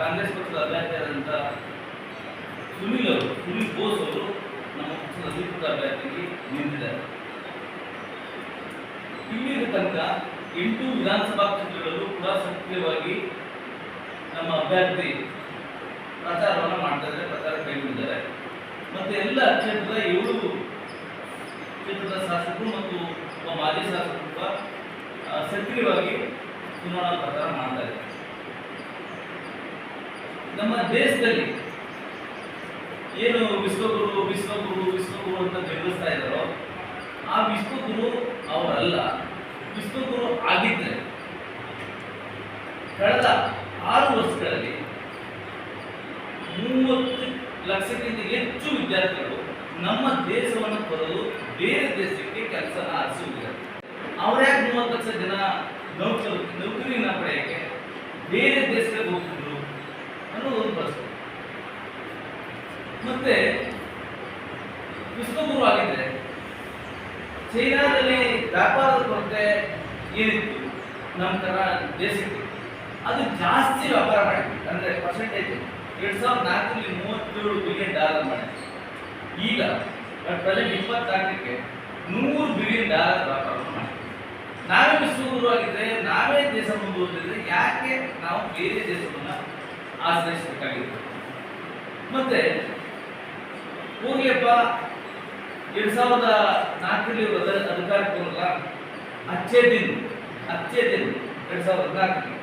ಕಾಂಗ್ರೆಸ್ ಪಕ್ಷದ ಅಭ್ಯರ್ಥಿಯಾದಂಥ ಸುನಿಲ್ ಅವರು, ಸುನಿಲ್ ಬೋಸ್ ಅವರು ನಮ್ಮ ಪಕ್ಷದ ಅಧಿಕೃತ ಅಭ್ಯರ್ಥಿಗೆ ನಿಂತಿದ್ದಾರೆ. ಇಲ್ಲಿಯ ತನಕ ಎಂಟು ವಿಧಾನಸಭಾ ಕ್ಷೇತ್ರಗಳಲ್ಲೂ ಕೂಡ ಸಕ್ರಿಯವಾಗಿ ನಮ್ಮ ಅಭ್ಯರ್ಥಿ ಪ್ರಚಾರವನ್ನು ಮಾಡ್ತಾ ಇದ್ದಾರೆ, ಪ್ರಚಾರ ಕೈಗೊಂಡಿದ್ದಾರೆ. ಮತ್ತು ಎಲ್ಲ ಕ್ಷೇತ್ರದ ಏಳು ಕ್ಷೇತ್ರದ ಶಾಸಕರು ಮತ್ತು ಮಾಜಿ ಶಾಸಕರು ಕೂಡ ಸಕ್ರಿಯವಾಗಿ ಚುನಾವಣಾ ಪ್ರಚಾರ ಮಾಡ್ತಾ ಇದ್ದಾರೆ. ನಮ್ಮ ದೇಶದಲ್ಲಿ ಏನು ವಿಶ್ವಗುರು ವಿಶ್ವಗುರು ವಿಶ್ವಗುರು ಅಂತ ಬೆಂಬಲಿಸ್ತಾ ಇದ್ದಾರೋ, ಆ ವಿಶ್ವಗುರು ಅವರಲ್ಲ. ವಿಶ್ವಗುರು ಆಗಿದ್ರೆ, ಕಳೆದ ಆರು ವರ್ಷಗಳಲ್ಲಿ ಮೂವತ್ತು ಲಕ್ಷಕ್ಕಿಂತ ಹೆಚ್ಚು ವಿದ್ಯಾರ್ಥಿಗಳು ನಮ್ಮ ದೇಶವನ್ನು ತೊರೆದು ಬೇರೆ ದೇಶಕ್ಕೆ ಕೆಲಸ ಆರಿಸುವುದಿಲ್ಲ. ಅವರ್ಯಾಕೆ ಮೂವತ್ತು ಲಕ್ಷ ಜನ ನೌಕರಿ ನೌಕರಿನ ಪಡೆಯಕ್ಕೆ ಬೇರೆ ದೇಶಕ್ಕೆ ಹೋಗ್ತಿದ್ರು ಅನ್ನೋದು ಒಂದು ಪ್ರಶ್ನೆ ಮತ್ತೆ ಆಗಿದ್ರೆ ಚೈನಾದಲ್ಲಿ ವ್ಯಾಪಾರದ ಕೊರತೆ ಏನಿತ್ತು? ನಮ್ಮ ತರ ದೇಶಕ್ಕೆ. ಅದು ಜಾಸ್ತಿ ವ್ಯಾಪಾರ ಮಾಡಿದ್ವಿ. ಅಂದ್ರೆ ಪರ್ಸೆಂಟೇಜ್ ಎರಡ್ ಸಾವಿರದ ನಾಲ್ಕರಲ್ಲಿ ಮೂವತ್ತೇಳು ಬಿಲಿಯನ್ ಡಾಲರ್ ಮಾಡಿದ್ವಿ. ಈಗ ಪ್ರೆಸೆಂಟ್ ಇಪ್ಪತ್ನಾಲ್ಕಕ್ಕೆ ನೂರು ಬಿಲಿಯನ್ ಡಾಲರ್ ವ್ಯಾಪಾರ ಮಾಡಿದ್ವಿ. ನಾವೇ ಶುರು ಆಗಿದ್ರೆ, ನಾವೇ ದೇಶ ಮುಂದುವರೆದಿದ್ರೆ ಯಾಕೆ ನಾವು ಬೇರೆ ದೇಶವನ್ನು ಆಶ್ರಯಿಸಬೇಕಾಗಿತ್ತು? ಮತ್ತೆ ಹೋಗ್ಲಿಯಪ್ಪ ಎರಡ್ ಸಾವಿರದ ನಾಲ್ಕರಲ್ಲಿ ಇವರು ಅದ- ಅಧಿಕಾರಕ್ಕೆ ಬರಲ್ಲ ಅಚ್ಚೇ ದಿನ ಅಚ್ಚೇ ದಿನ ಎರಡು ಸಾವಿರದ ಹದಿನಾಲ್ಕರಲ್ಲಿ.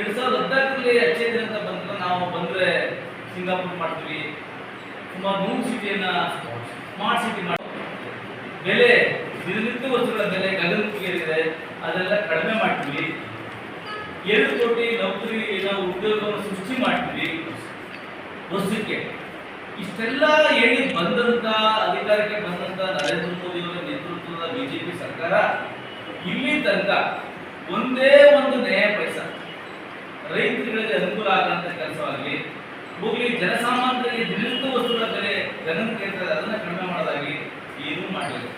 ಎರಡು ಸಾವಿರದ ಹದಿನಾಲ್ಕರಲ್ಲಿ ಅಚ್ಚೇ ದಿನ ಅಂತ ಬಂದ್ರೆ ನಾವು ಬಂದರೆ ಸಿಂಗಾಪುರ್ ಮಾಡ್ತೀವಿ. ಸುಮಾರು ನೂರು ಸಿಟಿಯನ್ನು ಸ್ಮಾರ್ಟ್ ಸಿಟಿ ಮಾಡಿ, ಬೆಲೆ ದಿನನಿತ್ಯ ವಸ್ತುಗಳ ಬೆಲೆ ಗಗನಕ್ಕೇರಿದೆ. ಅದೆಲ್ಲ ಕಡಿಮೆ ಮಾಡ್ತೀವಿ. ಎರಡು ಕೋಟಿ ನೌಕರಿ ನಾವು ಉದ್ಯೋಗವನ್ನು ಸೃಷ್ಟಿ ಮಾಡ್ತೀವಿ. ವಸ್ತುಕ್ಕೆ ಇಷ್ಟೆಲ್ಲ ಹೇಳಿ ತನಕ ಒಂದೇ ಒಂದು ನ್ಯಾಯ ಪೈಸ. ರೈತರುಗಳಿಗೆ ಅನುಕೂಲ ಆಗಂತ ಕೆಲಸವಾಗಲಿ, ಹೋಗ್ಲಿ, ಜನಸಾಮಾನ್ಯರಿಗೆ ದಿನನಿತ್ಯ ವಸ್ತುಗಳ ಬೆಲೆ ಜನ ಏರ್ತದೆ ಅದನ್ನ ಕಡಿಮೆ ಮಾಡೋದಾಗಿ ಏನೂ ಮಾಡಲಿಲ್ಲ.